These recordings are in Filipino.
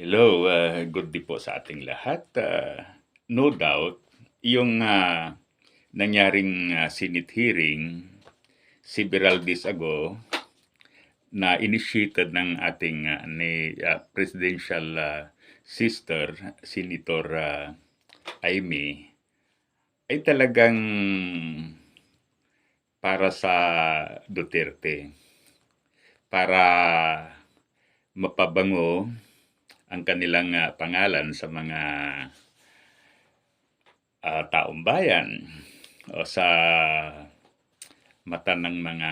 Hello, ah, good day po sa ating lahat. Ah, no doubt, yung ah, nangyaring ah, Senate hearing several days ago na initiated ng ating ah, ni ah, presidential ah, sister, Senator ah, Amy, ay talagang para sa Duterte. Para mapabango ang kanilang ah, pangalan sa mga ah, taong bayan o sa mata ng mga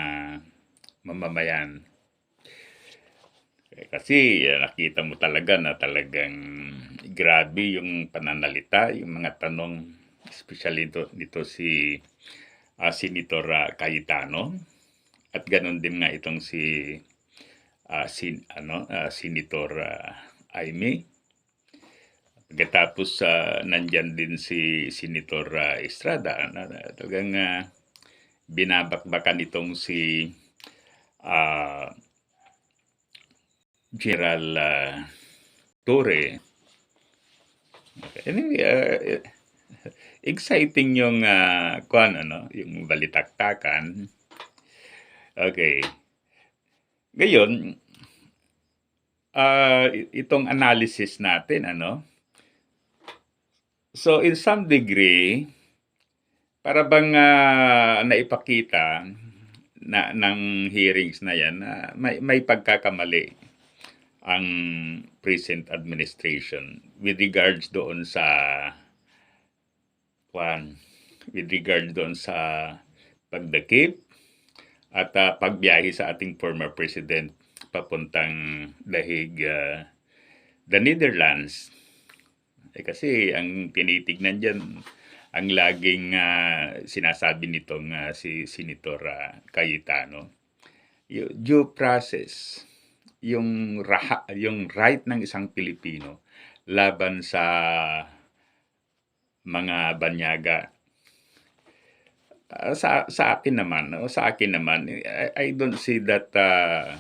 mamamayan. Eh, Kasi ah, nakita mo talaga na talagang grabe yung pananalita, yung mga tanong, especially dito, dito si ah, Senator Cayetano at ganon din nga itong si ah, sin, ano, ah, Senator ah, Aimee. Pagkatapos ah, nandyan din si Senator ah, Estrada na na- talagang ah, binabakbakan itong si ah, General ah, Torre. Anyway, ah, exciting yung uh, kuan ano, yung balitaktakan. Okay. Ngayon, i- itong analysis natin ano. So in some degree, para bang ah, naipakita na ng hearings na yan na may, may pagkakamali ang present administration with regards doon sa kwan with regards doon sa pagdakip at ah, pagbiyahe sa ating former president papuntang dahig ah, the Netherlands. Eh kasi ang tinitignan diyan ang laging ah, sinasabi nitong ah, si Senator ah, Cayetano, due process, yung raha, yung right ng isang Pilipino laban sa mga banyaga. Ah, sa sa akin naman, o sa akin naman, I, I don't see that ah,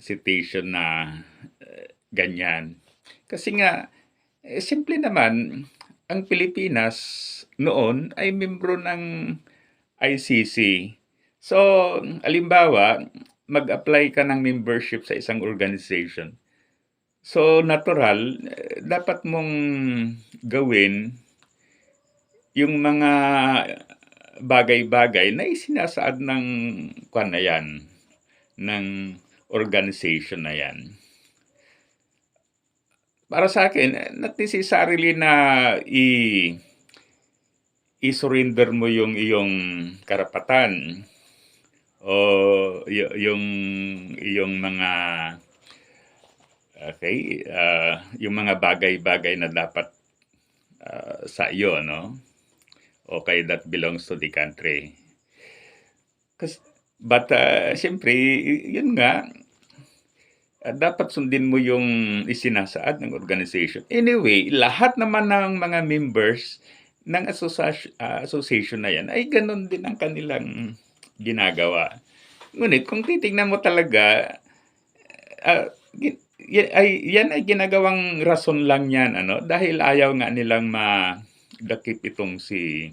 citation na eh, ganyan. Kasi nga, eh, simple naman, ang Pilipinas noon ay membro ng ICC. So, alimbawa, mag-apply ka ng membership sa isang organization. So, natural, eh, dapat mong gawin yung mga bagay-bagay na isinasaad ng kwan na yan, ng organization na yan. Para sa akin, not necessarily na i i-surrender mo yung iyong karapatan o y- yung yung mga okay, ah, yung mga bagay-bagay na dapat ah, sa iyo, no? Okay, that belongs to the country. Kasi, but ah, siyempre, yun nga, ah, dapat sundin mo yung isinasaad ng organization. Anyway, lahat naman ng mga members ng association, ah, association na yan ay ganun din ang kanilang ginagawa. Ngunit kung titingnan mo talaga, y- ay, yan ay ginagawang rason lang yan, ano, dahil ayaw nga nilang madakip itong si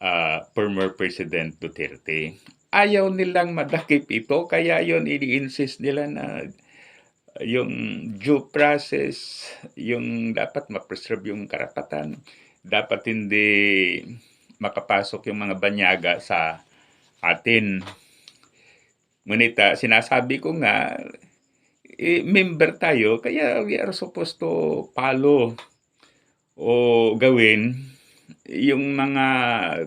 ah, former President Duterte. Ayaw nilang madakip ito, kaya yon ini-insist nila na yung due process, yung dapat ma-preserve yung karapatan, dapat hindi makapasok yung mga banyaga sa atin. Ngunit ah, sinasabi ko nga, eh, member tayo, kaya we are supposed to follow o gawin yung mga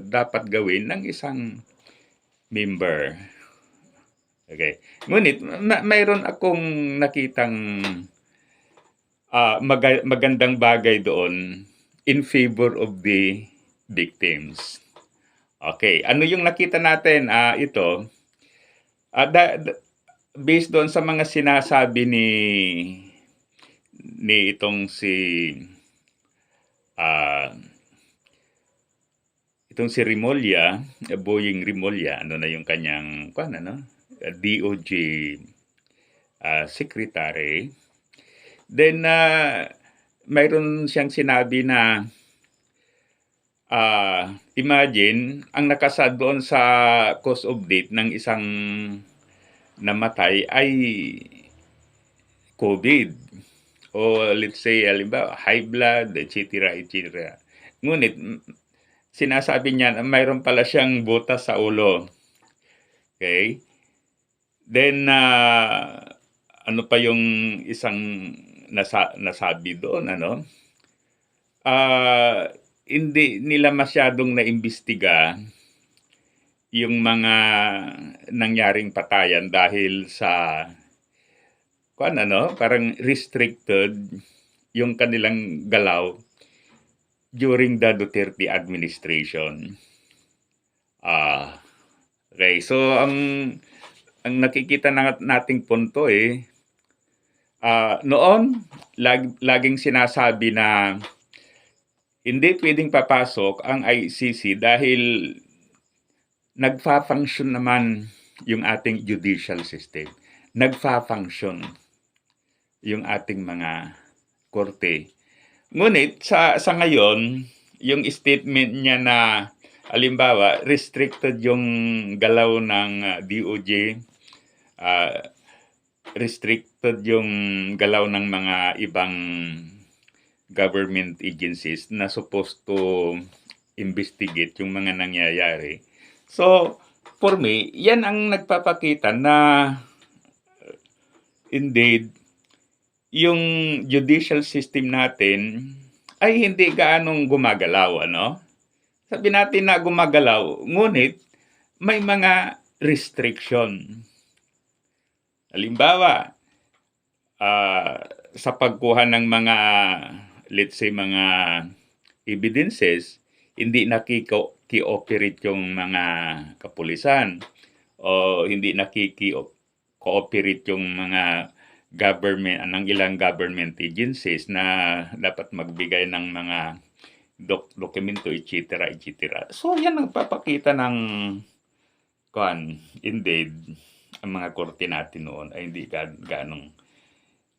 dapat gawin ng isang member. Okay. Ngunit ma- mayroon akong nakitang ah, maga- magandang bagay doon in favor of the victims. Okay, ano yung nakita natin? Ah, ito, ah, da- da- based doon sa mga sinasabi ni ni itong si ah itong si Rimolya, eh, Boying Rimolya, ano na yung kanyang kwan ano, DOJ ah, secretary Then, ah, mayroon siyang sinabi na, ah, imagine, ang nakasad doon sa cause of death ng isang namatay ay COVID. O let's say, halimbawa, high blood, etc., etc. Ngunit, sinasabi niya na mayroon pala siyang butas sa ulo. Okay? Then, ah, ano pa yung isang nasa, nasabi doon, ano? Ah, hindi nila masyadong naimbestiga yung mga nangyaring patayan dahil sa kuan ano, parang restricted yung kanilang galaw during the Duterte administration. Ah, okay. So ang ang nakikita na, nating punto eh ah, noon lag, laging sinasabi na hindi pwedeng papasok ang ICC dahil nagfa-function naman yung ating judicial system. Nagfa-function yung ating mga korte. Ngunit sa sa ngayon, yung statement niya na halimbawa restricted yung galaw ng ah, DOJ, ah, restricted yung galaw ng mga ibang government agencies na supposed to investigate yung mga nangyayari. So, for me, yan ang nagpapakita na uh, indeed yung judicial system natin ay hindi gaanong gumagalaw, ano? Sabi natin na gumagalaw, ngunit may mga restriction. Halimbawa, ah, sa pagkuha ng mga, let's say, mga evidences, hindi nakiki-operate yung mga kapulisan o hindi nakiki-cooperate yung mga government, ng ilang government agencies na dapat magbigay ng mga dok dokumento, etc., etc. So, yan ang papakita ng kuan, indeed, ang mga korte natin noon ay hindi ga gaanong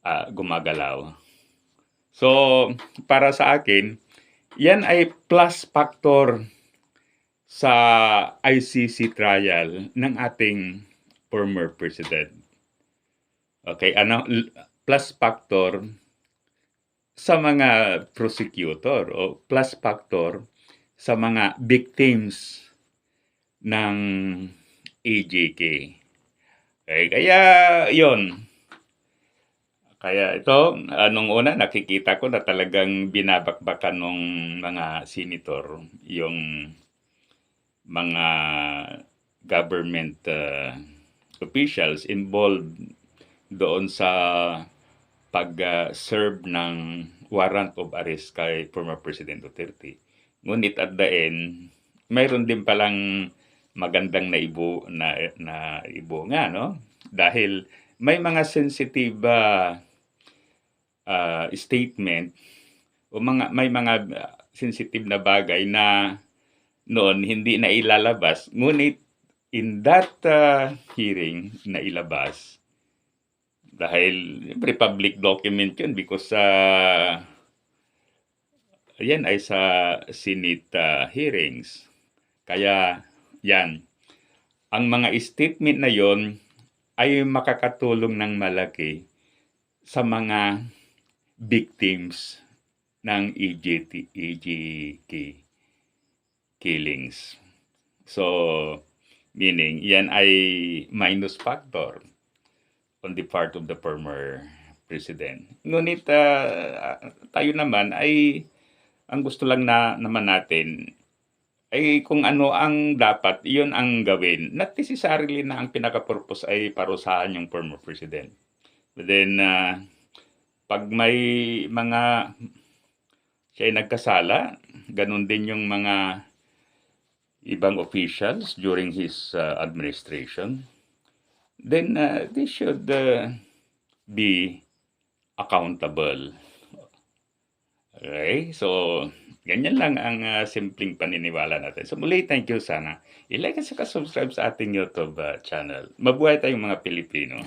ah, gumagalaw. So, para sa akin, yan ay plus factor sa ICC trial ng ating former president. Okay, ano plus factor sa mga prosecutor o plus factor sa mga victims ng AJK. Okay, kaya yon. Kaya ito, anong una, nakikita ko na talagang binabakbakan ng mga senator yung mga government uh, officials involved doon sa pag-serve ng warrant of arrest kay former President Duterte. Ngunit at the end, mayroon din palang magandang naibo na na ibo nga no dahil may mga sensitive uh, uh, statement o mga may mga sensitive na bagay na noon hindi na ilalabas ngunit in that uh, hearing na ilabas dahil siyempre, public document yun because uh, yan ay sa Senate uh, hearings. Kaya yan. Ang mga statement na yon ay makakatulong ng malaki sa mga victims ng EJT, EJK killings. So, meaning, yan ay minus factor on the part of the former president. Ngunit ah, tayo naman ay ang gusto lang na naman natin ay kung ano ang dapat, iyon ang gawin. Not necessarily na ang pinaka-purpose ay parusahan yung former president. But then, ah, pag may mga siya ay nagkasala, ganun din yung mga ibang officials during his uh, administration, then uh, they should uh, be accountable. Okay? So, ganyan lang ang uh, simpleng paniniwala natin. So, muli, thank you sana. I-like at subscribe sa ating YouTube uh, channel. Mabuhay tayong mga Pilipino.